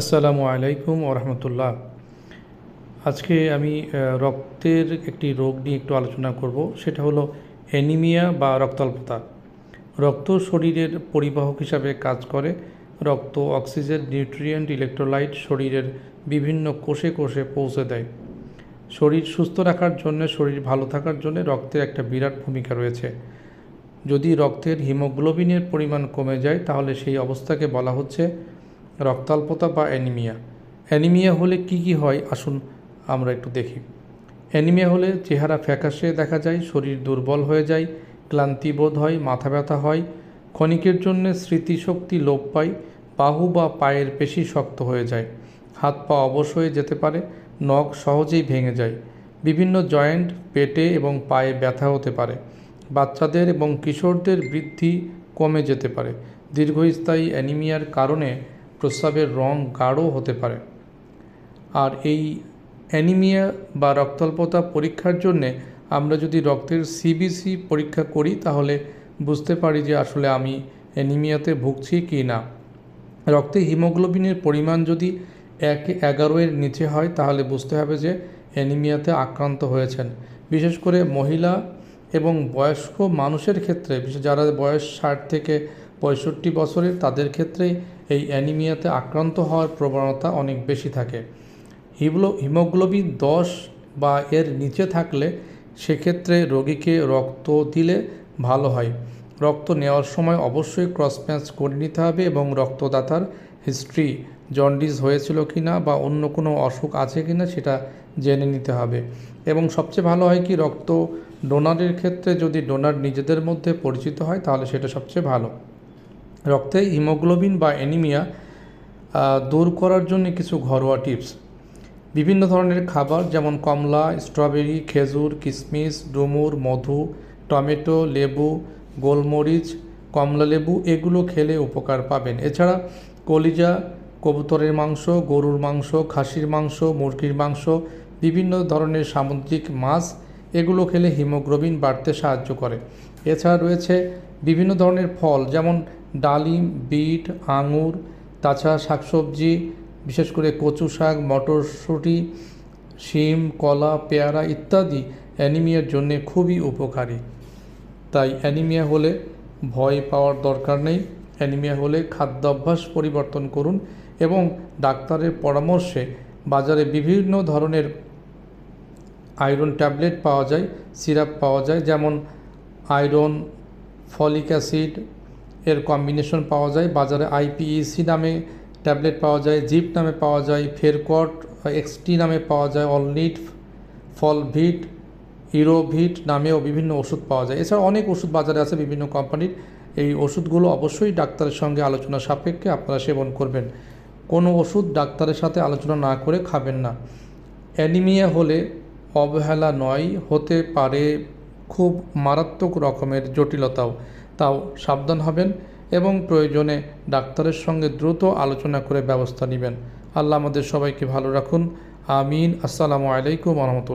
আসসালামু আলাইকুম ওরহমতুল্লাহ আজকে আমি রক্তের একটি রোগ নিয়ে একটু আলোচনা করব। সেটা হলো অ্যানিমিয়া বা রক্তাল্পতা। রক্ত শরীরের পরিবাহক হিসাবে কাজ করে। রক্ত, অক্সিজেন, নিউট্রিয়েন্ট, ইলেকট্রোলাইট শরীরের বিভিন্ন কোষে কোষে পৌঁছে দেয়। শরীর সুস্থ রাখার জন্য, শরীর ভালো থাকার জন্য রক্তের একটা বিরাট ভূমিকা রয়েছে। যদি রক্তের হিমোগ্লোবিনের পরিমাণ কমে যায়, তাহলে সেই অবস্থাকে বলা হচ্ছে রক্তাল্পতা বা অ্যানিমিয়া। অ্যানিমিয়া হলে কি কি হয়? আসুন আমরা একটু দেখি। অ্যানিমিয়া হলে চেহারা ফ্যাকাশে দেখা যায়, শরীর দুর্বল হয়ে যায়, ক্লান্তি বোধ হয়, মাথা ব্যথা হয়। ক্ষণিকের জন্য স্মৃতিশক্তি লোপ পায়, বাহু বা পায়ের পেশি শক্ত হয়ে যায়। হাত পা অবশ হয়ে যেতে পারে, নখ সহজেই ভেঙে যায়। বিভিন্ন জয়েন্ট, পেটে এবং পায়ে ব্যথা হতে পারে। বাচ্চাদের এবং কিশোরদের বৃদ্ধি কমে যেতে পারে। দীর্ঘস্থায়ী অ্যানিমিয়ার কারণে প্রস্রাবের রং গাঢ় হতে পারে। আর এই অ্যানিমিয়া বা রক্তাল্পতা পরীক্ষার জন্যে আমরা যদি রক্তের সিবিসি পরীক্ষা করি, তাহলে বুঝতে পারি যে আসলে আমি অ্যানিমিয়াতে ভুগছি কি না। রক্তে হিমোগ্লোবিনের পরিমাণ যদি এক এগারোয়ের নিচে হয়, তাহলে বুঝতে হবে যে অ্যানিমিয়াতে আক্রান্ত হয়েছেন। বিশেষ করে মহিলা এবং বয়স্ক মানুষের ক্ষেত্রে, বিশেষ যারা বয়স ষাট থেকে পঁয়ষট্টি বছরের তাদের ক্ষেত্রে এই অ্যানিমিয়াতে আক্রান্ত হওয়ার প্রবণতা অনেক বেশি থাকে। হিমোগ্লো হিমোগ্লোবিন দশ বা এর নিচে থাকলে সেক্ষেত্রে রোগীকে রক্ত দিলে ভালো হয়। রক্ত নেওয়ার সময় অবশ্যই ক্রস করে নিতে হবে এবং রক্তদাতার হিস্ট্রি, জন্ডিস হয়েছিল কি না বা অন্য কোনো অসুখ আছে কি না সেটা জেনে নিতে হবে। এবং সবচেয়ে ভালো হয় কি, রক্ত ডোনারের ক্ষেত্রে যদি ডোনার নিজেদের মধ্যে পরিচিত হয় তাহলে সেটা সবচেয়ে ভালো। রক্তে হিমোগ্লোবিন বা অ্যানিমিয়া দূর করার জন্য কিছু ঘরোয়া টিপস। বিভিন্ন ধরনের খাবার যেমন কমলা, স্ট্রবেরি, খেজুর কিশমিশ ডুমুর, মধু, টমেটো, লেবু, গোলমরিচ, কমলা লেবু এগুলো খেলে উপকার পাবেন। এছাড়া কলিজা, কবুতরের মাংস, গরুর মাংস, খাসির মাংস, মুরগির মাংস, বিভিন্ন ধরনের সামুদ্রিক মাছ এগুলো খেলে হিমোগ্লোবিন বাড়তে সাহায্য করে। এছাড়া রয়েছে বিভিন্ন ধরনের ফল যেমন ডালিম, বিট, আঙুর তাছাড়া শাকসবজি, বিশেষ করে কচু শাক, মটরশুঁটি, শিম, কলা, পেয়ারা ইত্যাদি অ্যানিমিয়ার জন্যে খুবই উপকারী। তাই অ্যানিমিয়া হলে ভয় পাওয়ার দরকার নেই। অ্যানিমিয়া হলে খাদ্যাভ্যাস পরিবর্তন করুন এবং ডাক্তারের পরামর্শে বাজারে বিভিন্ন ধরনের আয়রন ট্যাবলেট পাওয়া যায়, সিরাপ পাওয়া যায়, যেমন আয়রন, ফলিক অ্যাসিড এর কম্বিনেশন পাওয়া যায়। বাজারে আইপিইসি নামে ট্যাবলেট পাওয়া যায় জিপ নামে পাওয়া যায় ফেরকট এক্সটি নামে পাওয়া যায় অলনিট ফলভিট ইরোভিট নামেও বিভিন্ন ওষুধ পাওয়া যায়। এছাড়া অনেক ওষুধ বাজারে আছে বিভিন্ন কোম্পানির। এই ওষুধগুলো অবশ্যই ডাক্তারের সঙ্গে আলোচনা সাপেক্ষে আপনারা সেবন করবেন। কোনো ওষুধ ডাক্তারের সাথে আলোচনা না করে খাবেন না। অ্যানিমিয়া হলে অবহেলা নয়, হতে পারে খুব মারাত্মক রকমের জটিলতাও। তাও সাবধান হবেন এবং প্রয়োজনে ডাক্তারের সঙ্গে দ্রুত আলোচনা করে ব্যবস্থা নেবেন। আল্লাহ আমাদের সবাইকে ভালো রাখুন। আমিন। আসসালামু আলাইকুম রহমতুল্লাহ।